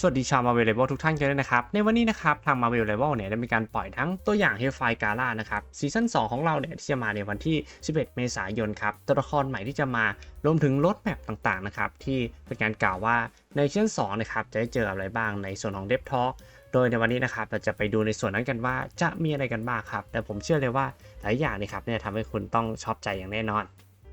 สวัสดีชาวมาเวลเลเวลทุกท่านกันด้วยนะครับ ในวันนี้นะครับทางมาเวลเลเวลเนี่ยได้มีการปล่อยทั้งตัวอย่างเฮลไฟกาล่านะครับซีซั่น2 ของเราเนี่ยที่จะมาในวันที่ 11 เมษายนครับตัวละครใหม่ที่จะมารวมถึงรถแมปต่างๆนะครับที่เป็นการกล่าวว่าในซีซั่น2นะครับจะได้เจออะไรบ้างในส่วนของเดฟทอ l k โดยในวันนี้นะครับเราจะไปดูในส่วนนั้นกันว่าจะมีอะไรกันบ้างครับแต่ผมเชื่อเลยว่าหลายอย่างนี่ครับเนี่ยทำให้คุณต้องชอบใจอย่างแน่นอน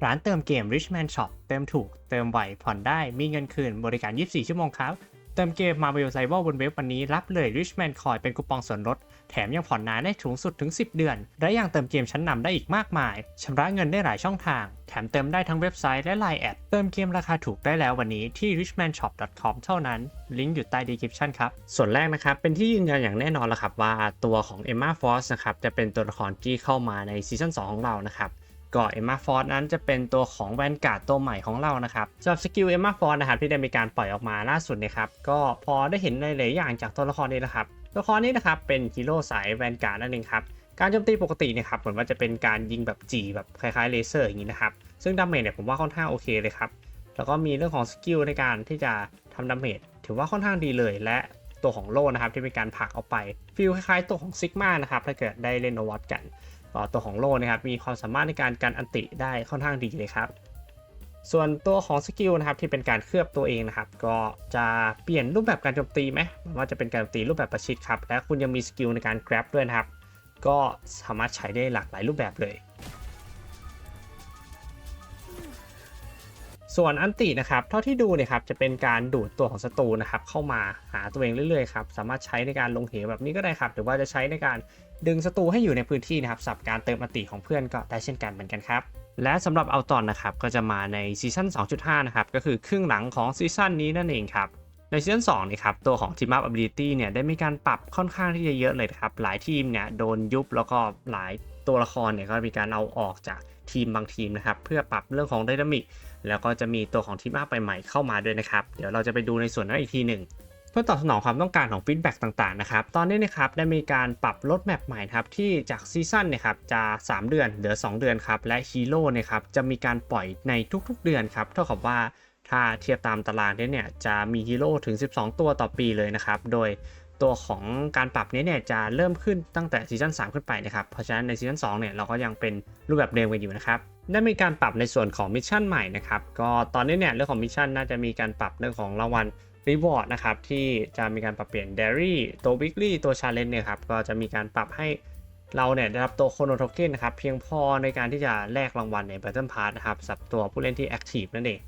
ร้านเติมเกม Richman Shop เติมถูก เติมไวผ่อนได้ มีเงินคืน บริการ 24 ชั่วโมงครับ เติมเกม Marvel r i v a l บนเว็บวันนี้รับเลย Richman Coin เป็นคูปองส่วนลด แถมยังผ่อนนานได้สูงสุดถึง 10 เดือน และยังเติมเกมชั้นนำได้อีกมากมาย ชำระเงินได้หลายช่องทาง แถมเติมได้ทั้งเว็บไซต์และ Line แอดเติมเกมราคาถูกได้แล้ววันนี้ที่ richmanshop.com เท่านั้น ลิงก์อยู่ใต้ description ครับ ส่วนแรกนะครับ เป็นที่ยืนยันอย่างแน่นอนแล้วครับว่าตัวของ Emma Frost นะครับจะเป็นตัวละครที่เข้ามาในซีซั่น2ของเรานะครับ ก็เอมมาฟอร์นั้นจะเป็นตัวของแวนการ์ดตัวใหม่ของเรานะครับสำหรับสกิลเอมมาฟอร์นะครับที่ได้มีการปล่อยออกมาล่าสุดนะครับก็พอได้เห็นหลายๆอย่างจากตัวละครนี้นะครับตัวละครนี้นะครับเป็นฮีโร่สายแวนการ์ดนั่นเองครับการโจมตีปกติเนี่ยครับเหมือนว่าจะเป็นการยิงแบบจีแบบคล้ายๆเลเซอร์อย่างนี้นะครับซึ่งดาเมจเนี่ยผมว่าค่อนข้างโอเคเลยครับแล้วก็มีเรื่องของสกิลในการที่จะทำดาเมจถือว่าค่อนข้างดีเลยและตัวของโล่นะครับที่เป็นการผลักออกไปฟีลคล้ายๆตัวของซิกมานะครับถ้าเกิดได้เล่นโอวัตกัน ตัวของโลนะครับมีความสามารถในการกันอันติได้ค่อนข้างดีเลยครับ ส่วนตัวของสกิลนะครับที่เป็นการเคลือบตัวเองนะครับ ก็จะเปลี่ยนรูปแบบการโจมตีไหมว่าจะเป็นการโจมตีรูปแบบประชิดครับและคุณยังมีสกิลในการแกร็บด้วยนะครับ ก็สามารถใช้ได้หลากหลายรูปแบบเลย ส่วนอันตินะครับ เท่าที่ดูเนี่ยครับจะเป็นการดูดตัวของศัตรูนะครับ เข้ามาหาตัวเองเรื่อยๆครับสามารถใช้ในการลงเหวแบบนี้ก็ได้ครับ หรือว่าจะใช้ในการดึงศัตรูให้อยู่ในพื้นที่นะครับสับการเติมอันติของเพื่อนก็ได้เช่นกันเหมือนกันครับและสำหรับเอาตอนนะครับก็จะมาในซีซั่น2.5 นะครับก็คือครึ่งหลังของซีซั่นนี้นั่นเองครับในซีซั่น2นี่ครับตัวของ Team Up Ability เนี่ยได้มีการปรับค่อนข้างที่จะเยอะเลยครับหลายทีมเนี่ยโดนยุบแล้วก็หลายตัวละครเนี่ยก็มีการเอาออกจากทีมบางทีมนะครับเพื่อปรับเรื่องของไดนามิก แล้วก็จะมีตัวของทีมอัพใหม่ๆเข้ามาด้วยนะครับ เดี๋ยวเราจะไปดูในส่วนนั้นอีกทีหนึ่งเพื่อตอบสนองความต้องการของฟีดแบ็กต่างๆนะครับ ตอนนี้นะครับได้มีการปรับลดแมปใหม่ครับที่จากซีซั่นเนี่ยครับจะ 3 เดือนเหลือ 2 เดือนครับ และฮีโร่เนี่ยครับจะมีการปล่อยในทุกๆเดือนครับเท่ากับว่าถ้าเทียบตามตารางนี้เนี่ยจะมีฮีโร่ถึง 12 ตัวต่อปีเลยนะครับ โดยตัวของการปรับนี้เนี่ยจะเริ่มขึ้นตั้งแต่ซีซั่น3ขึ้นไปนะครับ เพราะฉะนั้นในซีซั่น2เนี่ยเราก็ยังเป็นรูปแบบเดิมกันอยู่นะครับ ได้มีการปรับในส่วนของมิชชั่นใหม่นะครับ ก็ตอนนี้เนี่ยเรื่องของมิชชั่นน่าจะมีการปรับเรื่องของรางวัลรีวอร์ดนะครับที่จะมีการปรับเปลี่ยนเดรี่ตัววิกฤ y ตัวชาเลนจ์เนี่ยครับก็จะมีการปรับให้เราเนี่ยได้รับตัวโคโนโทเก้นนะครับเพียงพอในการที่จะแลกรางวัลใน Battle Pass นะครับสับตัวผู้เล่นที่ Active นั่นเอง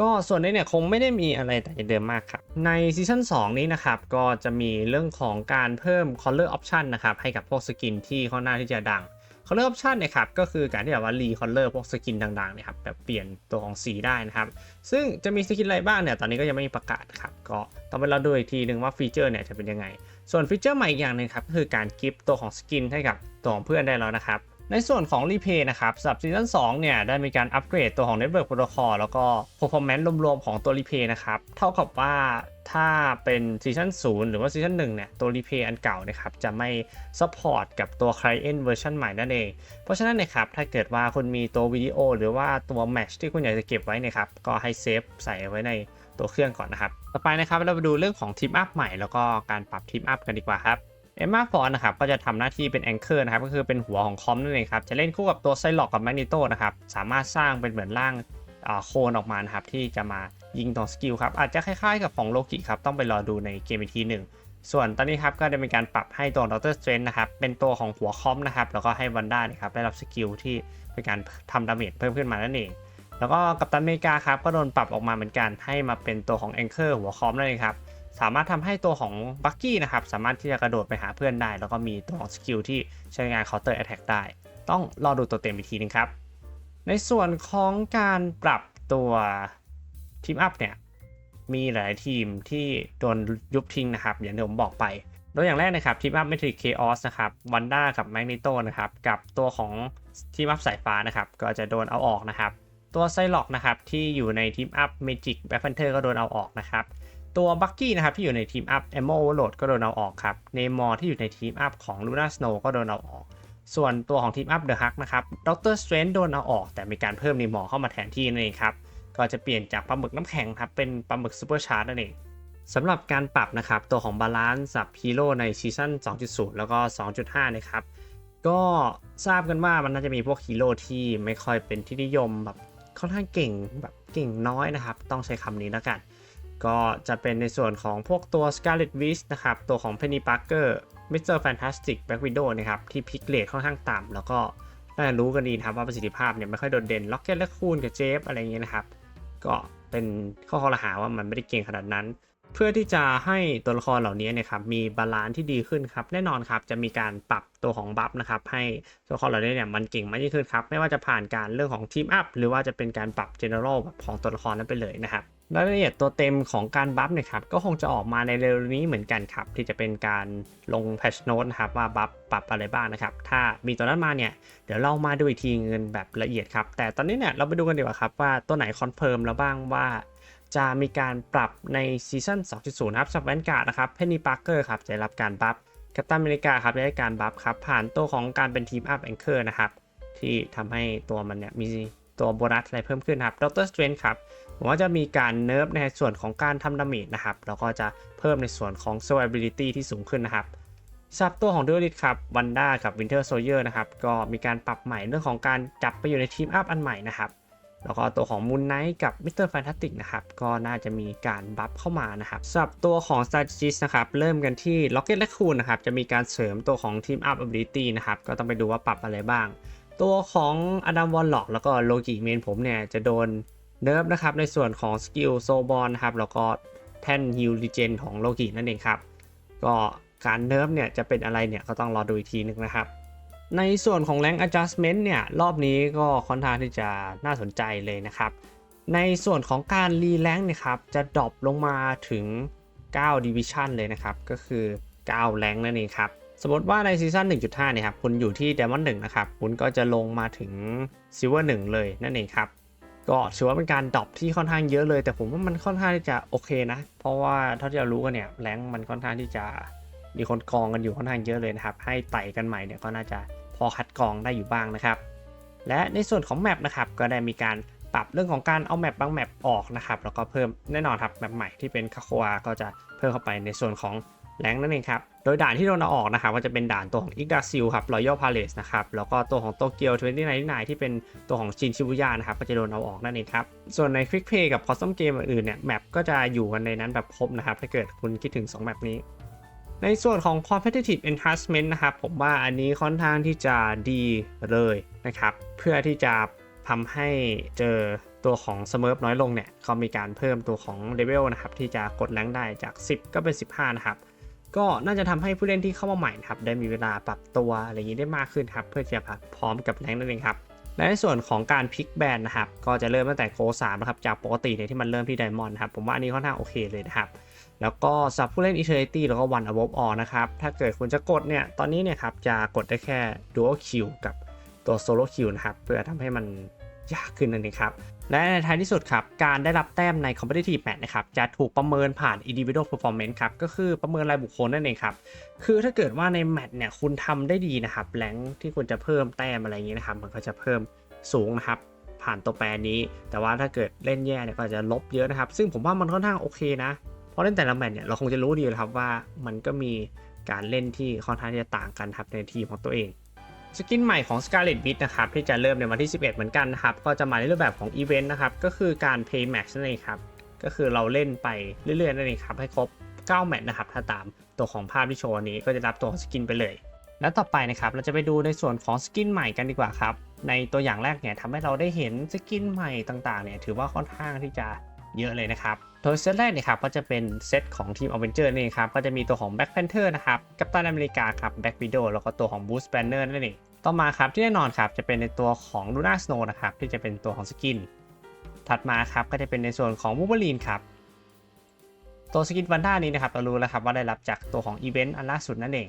ก็ส่วนนี้เนี่ยคงไม่ได้มีอะไรแต่างเดิมมากครับ ในซีซั่น2นี้นะครับก็จะมีเรื่องของการเพิ่ม Color Option นะครับให้กับพวกสกินที่ค่อนข้างที่จะดัง คอลเลอร์ออปชันี่ยครับก็คือการที่แบบว่ารีคอลเลอร์พวกสกินดังๆเนี่ยครับแบบเปลี่ยนตัวของสีได้นะครับ ซึ่งจะมีสกินอะไรบ้างเนี่ยตอนนี้ก็ยังไม่มีประกาศครับก็ต้องไปรอดูอีกทีหนึ่งว่าฟีเจอร์เนี่ยจะเป็นยังไง ส่วนฟีเจอร์ใหม่อีกอย่างหนึงครับก็คือการกิฟต์ตัวของสกินให้กับตัวของเพื่อนได้แล้วนะครับ ในส่วนของรีเพย์นะครับสำหรับซีซั่น2เนี่ยได้มีการอัปเกรดตัวของ Network Protocol แล้วก็ performance รวมๆของตัวรีเพย์นะครับเท่ากับว่าถ้าเป็นซีซั่น0หรือว่าซีซั่น1เนี่ยตัวรีเพย์อันเก่านะครับจะไม่ support กับตัว client เวอร์ชันใหม่นั่นเอง เพราะฉะนั้นนะครับถ้าเกิดว่าคุณมีตัววิดีโอหรือว่าตัว Match ที่คุณอยากจะเก็บไว้นะครับก็ให้เซฟใส่ไว้ในตัวเครื่องก่อนนะครับ ต่อไปนะครับเราไปดูเรื่องของทีมอัพใหม่แล้วก็การปรับทีมอัพกันดีกว่าครับ เอ็มมาฟอนนะครับก็จะทำหน้าที่เป็นแองเกอร์นะครับก็คือเป็นหัวของคอมนั่นเองครับจะเล่นคู่กับตัวไซล็อกกับแมกนิโตนะครับสามารถสร้างเป็นเหมือนร่างโคลนออกมานะครับที่จะมายิงตัวสกิลครับอาจจะคล้ายๆกับของโลกิครับต้องไปรอดูในเกมอีกทีหนึ่งส่วนตอนนี้ครับก็ได้มีการปรับให้ตัวดรสเตรนนะครับเป็นตัวของหัวคอมนะครับแล้วก็ให้วันด้านะครับได้รับสกิลที่เป็นการทำดาเมจเพิ่มขึ้นมานั่นเองแล้วก็กัปตันอเมริกาครับก็โดนปรับออกมาเหมือนกันให้มาเป็นตัวของแองเกอร์หัวคอมนั่นเองครับ สามารถทำให้ตัวของบักกี้นะครับสามารถที่จะกระโดดไปหาเพื่อนได้ แล้วก็มีตัวของสกิลที่ใช้งาน counter attack ได้ ต้องรอดูตัวเต็มอีกทีนึงครับ ในส่วนของการปรับตัวทีมอัพเนี่ยมีหลายทีมที่โดนยุบทิ้งนะครับ อย่างที่ผมบอกไปโดยอย่างแรกนะครับทีมอัพเมทริกเคออสนะครับวันด้ากับแมกนิโตนะครับกับตัวของทีมอัพสายฟ้านะครับก็จะโดนเอาออกนะครับตัวไซล็อกนะครับที่อยู่ในทีมอัพเมจิกแบ็คแพนเทอร์ก็โดนเอาออกนะครับ ตัวบักกี้นะครับที่อยู่ในทีมอัพ e m มโ v e r l o a d ก็โดนเอาออกครับเนมอร์ที่อยู่ในทีมอัพของ Luna Snow ก็โดนเอาออก ส่วนตัวของทีมอัพเดอะฮักนะครับดรสเตรนโดนเอาออก แต่มีการเพิ่มเนมอร์เข้ามาแทนที่นั่นเองครับก็จะเปลี่ยนจากปลาหมึกน้ำแข็งครับเป็นปลาหมึกซูเปอร์ชาร์จนั่นเองสำหรับการปรับนะครับตัวของบาลานซ์สับฮีโร่ในซีซั่น2.0 แล้วก็ 2.5 นะครับก็ทราบกันว่ามันน่าจะมีพวกฮีโร่ที่ไม่ค่อยเป็นที่นิยมแบบค่อนข้างเก่งแบบเก่งน้อยนะครับ ต้องใช้คำนี้แล้วกัน ก็จะเป็นในส่วนของพวกตัว Scarlet Witch นะครับ ตัวของ Penny Parker Mr. Fantastic Black Widow นะครับ ที่พิกเลทค่อนข้างต่ำแล้วก็น่าจะรู้กันดีนะครับว่าประสิทธิภาพเนี่ยไม่ค่อยโดดเด่น Rocket และคูนกับเจฟอะไรอย่างเงี้ยนะครับ ก็เป็นข้อข้อละหาว่ามันไม่ได้เก่งขนาดนั้น เพื่อที่จะให้ตัวละครเหล่านี้เนี่ยครับมีบาลานซ์ที่ดีขึ้นครับ แน่นอนครับจะมีการปรับตัวของบัฟนะครับให้ตัวละครเหล่านี้เนี่ยมันเก่งมากยิ่งขึ้นครับไม่ว่าจะผ่านการเรื่องของทีมอัพหรือว่าจะเป็นการปรับ general แบบของตัวละครนั้นไปเลยนะครับ รายละเอียดตัวเต็มของการบัฟเนี่ยครับก็คงจะออกมาในเร็วนี้เหมือนกันครับ ที่จะเป็นการลง patch note นะครับว่าบัฟปรับอะไรบ้างนะครับ ถ้ามีตัวนั้นมาเนี่ย เดี๋ยวเรามาดูอีกทีเงินแบบละเอียดครับ แต่ตอนนี้เนี่ยเราไปดูกันดีกว่าครับว่าตัวไหนคอนเฟิร์มแล้วบ้างว่าจะมีการปรับในซีซั่น 2.0 นะครับสับแวนการ์ดนะครับเพนนีปาร์เกอร์ครับจะรับการบัฟกัปตันอเมริกาครับได้การบัฟครับผ่านตัวของการเป็นทีมอัพแองเกอร์นะครับที่ทำให้ตัวมันเนี่ยมีตัวโบนัสอะไรเพิ่มขึ้นครับดรสเตรนครับ ผมว่าจะมีการเนิร์ฟในส่วนของการทำดาเมจนะครับ แล้วก็จะเพิ่มในส่วนของ survivability ที่สูงขึ้นนะครับสับตัวของดูริทครับวันด้ากับ Winter Soldier นะครับ ก็มีการปรับใหม่เรื่องของการจับไปอยู่ในทีมอัพอันใหม่นะครับ แล้วก็ตัวของ Moon Knight กับ Mr. Fantastic นะครับ ก็น่าจะมีการบัฟเข้ามานะครับสำหรับตัวของ s t r a t e g i s นะครับ เริ่มกันที่ Rocket และ Cool นะครับ จะมีการเสริมตัวของ Team Up Ability นะครับ ก็ต้องไปดูว่าปรับอะไรบ้าง ตัวของ Adam Warlock แล้วก็ Loki เมนผมเนี่ยจะโดน เนิร์ฟนะครับในส่วนของสกิลโซบอลนะครับแล้วก็แท่นฮิลลีเจนของโลกินั่นเองครับ ก็การเนิร์ฟเนี่ยจะเป็นอะไรเนี่ยก็ต้องรอดูอีกทีนึงนะครับ ในส่วนของ Rank Adjustment เนี่ยรอบนี้ก็ค่อนข้างที่จะน่าสนใจเลยนะครับ ในส่วนของการรีแรงเนี่ยครับจะดรอปลงมาถึง 9 Division เลยนะครับ ก็คือ 9 แรงนั่นเองครับสมมติว่าในซีซั่น1.5เนี่ยครับคุณอยู่ที่ Diamond 1นะครับคุณก็จะลงมาถึง Silver 1 เลยนั่นเองครับ ก็ถือว่าเป็นการดรอปที่ค่อนข้างเยอะเลย แต่ผมว่ามันค่อนข้างที่จะโอเคนะ เพราะว่าเท่าที่เรารู้กันเนี่ยแรงมันค่อนข้างที่จะมีคนกองกันอยู่ค่อนข้างเยอะเลยนะครับ ให้ไต่กันใหม่เนี่ยก็น่าจะพอคัดกรองได้อยู่บ้างนะครับ และในส่วนของแมปนะครับก็ได้มีการปรับเรื่องของการเอาแมปบางแมปออกนะครับแล้วก็เพิ่มแน่นอนครับแมปใหม่ที่เป็นคาโควาก็จะเพิ่มเข้าไปในส่วนของ แรงนั่นเองครับ โดยด่านที่โดนเอาออกนะครับก็จะเป็นด่านตัวของอิกดาซิลครับรอยัลพาเลสนะครับ แล้วก็ตัวของโตเกียว2099ที่เป็นตัวของชินชิบุย่านะครับ ก็จะโดนเอาออกนั่นเองครับ ส่วนในควิกเพย์กับคอสตอมเกมอื่นเนี่ยแมปก็จะอยู่กันในนั้นแบบครบนะครับ ถ้าเกิดคุณคิดถึง2แมปนี้ในส่วนของ competitive enhancement นะครับ ผมว่าอันนี้ค่อนข้างที่จะดีเลยนะครับ เพื่อที่จะทำให้เจอตัวของ Smurf น้อยลงเนี่ยเขามีการเพิ่มตัวของ level นะครับ ที่จะกดแรงได้จาก 10 ก็เป็น 15 นะครับ ก็น่าจะทำให้ผู้เล่นที่เข้ามาใหม่นะครับได้มีเวลาปรับตัวอะไรอย่างนี้ได้มากขึ้นครับเพื่อจะพร้อมกับแรงนั่นเองครับและในส่วนของการพลิกแบนนะครับก็จะเริ่มตั้งแต่โค3นะครับจากปกติเนี่ยที่มันเริ่มที่ไดมอนด์ครับผมว่าอันนี้ค่อนข้างโอเคเลยนะครับแล้วก็สำหรับผู้เล่น Eternity แล้วก็ One Above All นะครับ ถ้าเกิดคุณจะกดเนี่ย ตอนนี้เนี่ยครับ จะกดได้แค่ Dual Q กับตัว Solo Q นะครับ เพื่อทำให้มัน ยากขึ้นนั่นเองครับ และในท้ายที่สุดครับ การได้รับแต้มใน Competitive Match นะครับ จะถูกประเมินผ่าน Individual Performance ครับ ก็คือประเมินรายบุคคลนั่นเองครับ คือถ้าเกิดว่าในแมตช์เนี่ยคุณทำได้ดีนะครับแรงที่คุณจะเพิ่มแต้มอะไรอย่างนี้นะครับ มันก็จะเพิ่มสูงนะครับผ่านตัวแปรนี้ แต่ว่าถ้าเกิดเล่นแย่เนี่ยก็จะลบเยอะนะครับ ซึ่งผมว่ามันค่อนข้างโอเคนะเพราะเล่นแต่ละแมตช์เนี่ยเราคงจะรู้ดีเลยครับว่ามันก็มีการเล่นที่ค่อนข้างจะต่างกันครับในทีมของตัวเอง สกินใหม่ของ Scarlet Witch นะครับที่จะเริ่มในวันที่ 11 เหมือนกันนะครับก็จะมาในรูปแบบของอีเวนต์นะครับก็คือการ Pay Match นั่นเองครับก็คือเราเล่นไปเรื่อยๆนั่นเองครับให้ครบ 9 แมตช์นะครับถ้าตามตัวของภาพที่โชว์นี้ก็จะรับตัวสกินไปเลย และต่อไปนะครับเราจะไปดูในส่วนของสกินใหม่กันดีกว่าครับในตัวอย่างแรกเนี่ยทำให้เราได้เห็นสกินใหม่ต่างๆเนี่ยถือว่าค่อนข้างที่จะเยอะเลยนะครับ โดยเซตแรกเนี่ยครับก็จะเป็นเซตของทีม a v e n g e r นี่เองครับก็จะมีตัวของ Black Panther นะครับกัปตันอเมริกาครับ Black Widow แล้วก็ตัวของ Bruce Banner นั่นเองต่อมาครับที่แน่นอนครับจะเป็นในตัวของ Luna Snow นะครับที่จะเป็นตัวของสกิน ถัดมาครับก็จะเป็นในส่วนของ Wolverine ครับตัวสกินวันด้านี้นะครับเรารู้แล้วครับว่าได้รับจากตัวของอีเวนต์อันล่าสุดนั่นเอง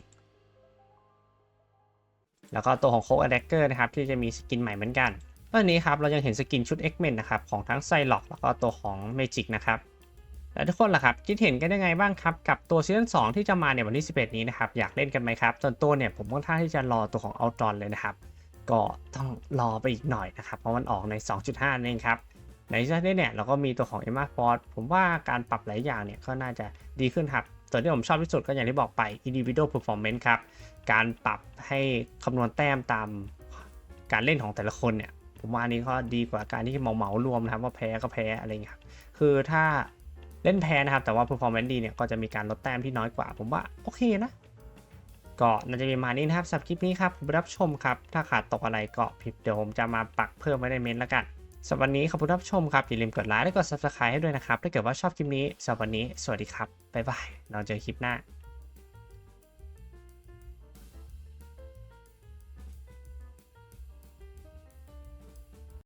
แล้วก็ตัวของโค a อ d ด c เกอร์นะครับที่จะมีสกินใหม่เหมือนกันตอนนี้ครับเรายังเห็นสกินชุด X-Men นะครับของทั้งไซล็อกแล้วก็ตัวของ Magic นะครับ ทุกคนล่ะครับคิดเห็นกันยังไงบ้างครับกับตัวซีซั่น2ที่จะมาในวันที่ 11 นี้นะครับอยากเล่นกันไหมครับส่วนตัวเนี่ยผมค่อนข้างที่จะรอตัวของ Outrun เลยนะครับก็ต้องรอไปอีกหน่อยนะครับเพราะมันออกใน 2.5นั่นเองครับในที่นี้เนี่ยเราก็มีตัวของ Emma Force ผมว่าการปรับหลายอย่างเนี่ยก็น่าจะดีขึ้นครับส่วนที่ผมชอบที่สุดก็อย่างที่บอกไป individual performance ครับการปรับให้คำนวณแต้มตามการเล่นของแต่ละคนเนี่ยผมว่าอันนี้ก็ดีกว่าการที่เหมาเหมารวมนะครับว่าแพ้ก็แพ้อะไรอย่างเงี้ยครับคือถ้า เล่นแพ้นะครับ แต่ว่า performance ดีเนี่ยก็จะมีการลดแต้มที่น้อยกว่า ผมว่าโอเคนะ ก็น่าจะมีประมาณนี้นะครับสำหรับคลิปนี้ครับขอบรับชมครับ ถ้าขาดตกอะไรก็ผิดเดี๋ยวผมจะมาปักเพิ่มไว้ในเมนต์แล้วกันสำหรับวันนี้ขอบคุณรับชมครับ อย่าลืมกดไลค์และกด subscribe ให้ด้วยนะครับ ถ้าเกิดว่าชอบคลิปนี้สำหรับวันนี้สวัสดีครับบ๊ายบายเราเจอคลิปหน้า